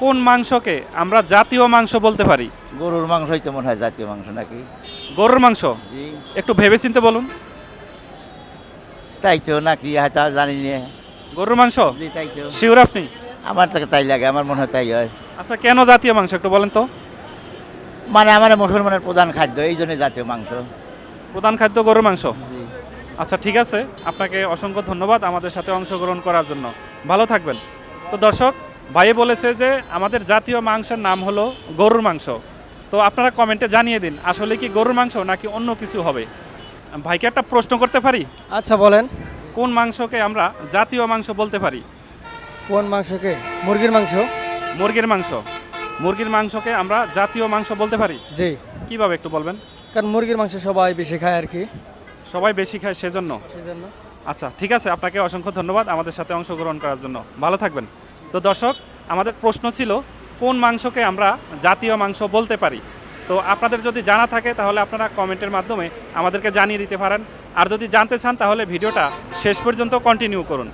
কোন মাংসকে আমরা জাতীয় মাংস বলতে পারি? গরুর মাংস হইতে মনে হয় জাতীয় মাংস নাকি? গরুর মাংস? জি। একটু ভেবেচিন্তে বলুন। তাই তো নাকি হয়তো জানি না। গরুর মাংস? জি তাই তো। শিওর আপনি? আমার তাকে তাই লাগে আমার মনে হয় তাই হয়। আচ্ছা কেন জাতীয় মাংস একটু বলেন তো। মানে আমার মুসলমানের প্রধান খাদ্য এই জন্য জাতীয় মাংস। প্রধান খাদ্য গরুর মাংস? জি। আচ্ছা ঠিক আছে। আপনাকে অসংখ্য ধন্যবাদ আমাদের সাথে অংশগ্রহণ করার জন্য। ভালো থাকবেন। তো দর্শক ভাই বলেছে যে আমাদের জাতীয় মাংসের নাম হলো গরুর মাংস। তো আপনারা কমেন্টে জানিয়ে দিন আসলে কি গরুর মাংস নাকি অন্য কিছু হবে? ভাইকে একটা প্রশ্ন করতে পারি? আচ্ছা বলেন। কোন মাংসকে আমরা জাতীয় মাংস বলতে পারি? কোন মাংসকে? মুরগির মাংস? মুরগির মাংস। মুরগির মাংসকে আমরা জাতীয় মাংস বলতে পারি? জি। কীভাবে একটু বলবেন? কারণ মুরগির মাংস সবাই বেশি খায় আর কি। সবাই বেশি খায় সেজন্য। সেই জন্য আচ্ছা ঠিক আছে আপনাকে অসংখ্য ধন্যবাদ আমাদের সাথে অংশগ্রহণ করার জন্য। ভালো থাকবেন। তো দর্শক আমাদের প্রশ্ন ছিল কোন মাংসকে আমরা জাতীয় মাংস বলতে পারি? তো আপনাদের যদি জানা থাকে তাহলে আপনারা কমেন্টের মাধ্যমে আমাদেরকে জানিয়ে দিতে পারেন। আর যদি জানতে চান তাহলে ভিডিওটা শেষ পর্যন্ত কন্টিনিউ করুন।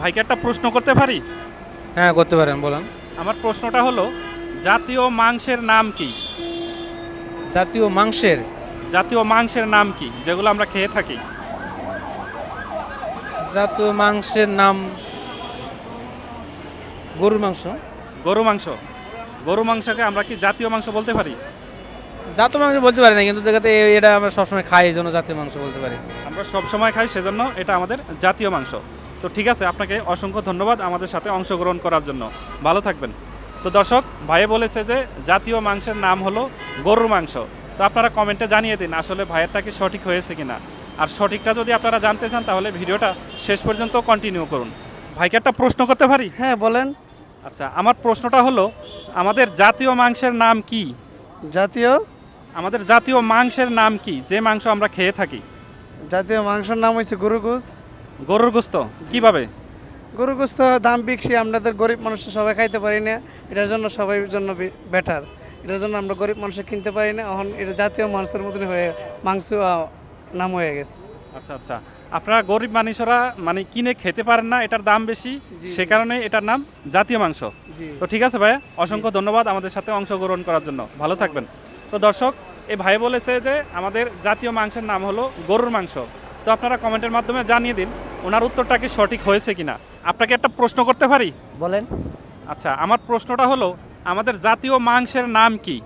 ভাইকে একটা প্রশ্ন করতে পারি? হ্যাঁ করতে পারেন বলেন। আমার প্রশ্নটা হলো জাতীয় মাংসের নাম কি? জাতীয় মাংসের? জাতীয় মাংসের নাম কি যেগুলো আমরা খেয়ে থাকি? জাতীয় মাংসের নাম গরুর মাংস? গরু মাংস। গরু মাংসকে আমরা কি জাতীয় মাংস বলতে পারি? জাতীয় মাংস বলতে পারি না কিন্তু দেখাতে এটা আমরা সবসময় খাই এই জন্য জাতীয় মাংস বলতে পারি। আমরা সব সময় খাই সেজন্য এটা আমাদের জাতীয় মাংস। তো ঠিক আছে আপনাকে অসংখ্য ধন্যবাদ আমাদের সাথে অংশগ্রহণ করার জন্য। ভালো থাকবেন। তো দর্শক ভাইয়ে বলেছে যে জাতীয় মাংসের নাম হলো গরুর মাংস। তো আপনারা কমেন্টে জানিয়ে দিন আসলে ভাইয়েরটা কি সঠিক হয়েছে কিনা। আর সঠিকটা যদি আপনারা জানতে চান তাহলে ভিডিওটা শেষ পর্যন্ত কন্টিনিউ করুন। ভাইকে একটা প্রশ্ন করতে পারি? হ্যাঁ বলেন। আচ্ছা আমার প্রশ্নটা হলো আমাদের জাতীয় মাংসের নাম কি? জাতীয়? আমাদের জাতীয় মাংসের নাম কি? যে মাংস আমরা খেয়ে থাকি। জাতীয় মাংসের নাম হচ্ছে গরু গোস গরুর গোস্ত কীভাবে? গরু গোস তো দাম বেশি আমাদের গরিব মানুষ সবাই খাইতে পারি না। এটার জন্য সবাই জন্য বেটার এটার জন্য আমরা গরিব মানুষ কিনতে পারি না। এখন এটা জাতীয় মাংসের মতন হয়ে মাংস নাম হয়ে গেছে। আচ্ছা আচ্ছা। আপনারা গরিব মানুষরা মানে কিনে খেতে পারেন না এটার দাম বেশি। সে কারণে এটার নাম জাতীয় মাংস। তো ঠিক আছে ভাইয়া অসংখ্য ধন্যবাদ আমাদের সাথে অংশগ্রহণ করার জন্য। ভালো থাকবেন। তো দর্শক এই ভাই বলেছে যে আমাদের জাতীয় মাংসের নাম হলো গরুর মাংস। তো আপনারা কমেন্টের মাধ্যমে জানিয়ে দিন ওনার উত্তরটা কি সঠিক হয়েছে কিনা? আপনাকে একটা প্রশ্ন করতে পারি? বলেন। আচ্ছা আমার প্রশ্নটা হলো আমাদের জাতীয় মাংসের নাম কি?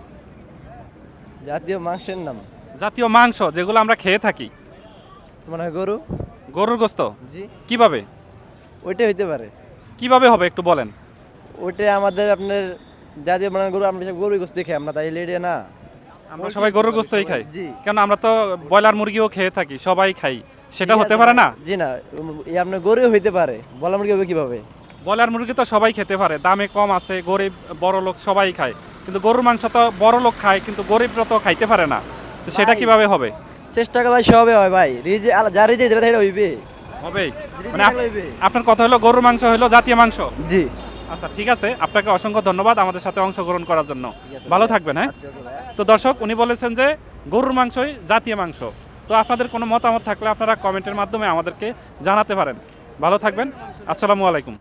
জাতীয় মাংসের নাম। জাতীয় মাংস যেগুলো আমরা খেয়ে থাকি। মনে হয় গরু? গরুর গোস্ত? জি। কীভাবে? ওইটাই হইতে পারে। কীভাবে হবে একটু বলেন। ওইটা আমাদের আপনার জাতীয় মানে গরু আমরা সব গরু গোস্ত খাই আমরা তাই লেডে না। আমরা সবাই গরুর গোস্তই খাই। জি। কেন আমরা তো ব্রয়লার মুরগিও খেয়ে থাকি সবাই খাই। সেটা হতে পারে না? জি না এই আপনার গরু হইতে পারে। বলা মুরগি হবে কীভাবে? ব্রয়লার মুরগি তো সবাই খেতে পারে দামে কম আছে গরিব বড় লোক সবাই খায়। কিন্তু গরুর মাংস তো বড় লোক খায় কিন্তু গরিবরা তো খাইতে পারে না। তো সেটা। কীভাবে হবে? চেষ্টা করলে সবে হয় ভাই। রিজে যা রিজে যেটা সেটা হইবে। হবে মানে। আপনার কথা হলো গরুর মাংস হলো জাতীয় মাংস? জি। আচ্ছা ঠিক আছে। আপনাকে অসংখ্য ধন্যবাদ আমাদের সাথে অংশগ্রহণ করার জন্য। ভালো থাকবেন হ্যাঁ? আচ্ছা, তো দর্শক উনি বলেছেন যে গরুর মাংসই জাতীয় মাংস। তো আপনাদের কোনো মতামত থাকলে আপনারা কমেন্টের মাধ্যমে আমাদেরকে জানাতে পারেন। ভালো থাকবেন। আসসালামু আলাইকুম।